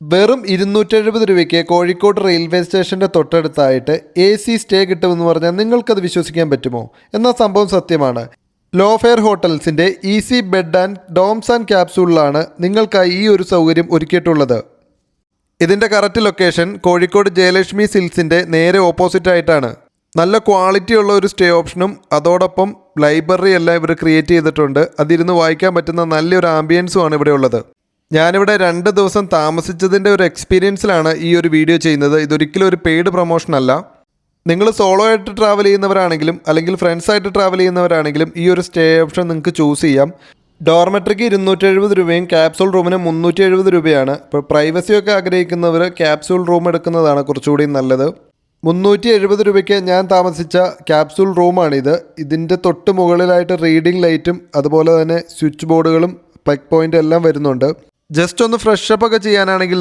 വെറും ഇരുന്നൂറ്റെഴുപത് രൂപയ്ക്ക് കോഴിക്കോട് റെയിൽവേ സ്റ്റേഷന്റെ തൊട്ടടുത്തായിട്ട് എ സി സ്റ്റേ കിട്ടുമെന്ന് പറഞ്ഞാൽ നിങ്ങൾക്കത് വിശ്വസിക്കാൻ പറ്റുമോ? എന്നാൽ സംഭവം സത്യമാണ്. Low fare ഹോട്ടൽസിന്റെ easy bed and domes and ക്യാപ്സൂളിലാണ് നിങ്ങൾക്കായി ഈ ഒരു സൗകര്യം ഒരുക്കിയിട്ടുള്ളത്. ഇതിന്റെ കറക്റ്റ് ലൊക്കേഷൻ കോഴിക്കോട് ജയലക്ഷ്മി സിൽസിന്റെ നേരെ ഓപ്പോസിറ്റ് ആയിട്ടാണ് നല്ല ക്വാളിറ്റി ഉള്ള ഒരു സ്റ്റേ ഓപ്ഷനും അതോടൊപ്പം ലൈബ്രറി എല്ലാം ഇവർ ക്രിയേറ്റ് ചെയ്തിട്ടുണ്ട്. അതിരുന്ന് വായിക്കാൻ പറ്റുന്ന നല്ലൊരു ആംബിയൻസും ആണ് ഇവിടെ ഉള്ളത്. ഞാനിവിടെ രണ്ട് ദിവസം താമസിച്ചതിന്റെ ഒരു എക്സ്പീരിയൻസിലാണ് ഈ ഒരു വീഡിയോ ചെയ്യുന്നത്. ഇതൊരിക്കലും ഒരു പെയ്ഡ് പ്രൊമോഷൻ അല്ല. നിങ്ങൾ സോളോ ആയിട്ട് ട്രാവൽ ചെയ്യുന്നവരാണെങ്കിലും അല്ലെങ്കിൽ ഫ്രണ്ട്സായിട്ട് ട്രാവൽ ചെയ്യുന്നവരാണെങ്കിലും ഈ ഒരു സ്റ്റേ ഓപ്ഷൻ നിങ്ങൾക്ക് ചൂസ് ചെയ്യാം. ഡോർമെട്രിക്ക് ഇരുന്നൂറ്റി എഴുപത് രൂപയും ക്യാപ്സൂൾ റൂമിന് മുന്നൂറ്റി എഴുപത് രൂപയാണ്. ഇപ്പോൾ പ്രൈവസിയൊക്കെ ആഗ്രഹിക്കുന്നവർ ക്യാപ്സൂൾ റൂം എടുക്കുന്നതാണ് കുറച്ചുകൂടി നല്ലത്. മുന്നൂറ്റി എഴുപത് രൂപയ്ക്ക് ഞാൻ താമസിച്ച ക്യാപ്സൂൾ റൂമാണിത് ഇതിന്റെ തൊട്ട് മുകളിലായിട്ട് റീഡിംഗ് ലൈറ്റും അതുപോലെ തന്നെ സ്വിച്ച് ബോർഡുകളും പ്ലഗ് പോയിന്റ് എല്ലാം വരുന്നുണ്ട്. ജസ്റ്റ് ഒന്ന് ഫ്രഷ് അപ്പ് ഒക്കെ ചെയ്യാനാണെങ്കിൽ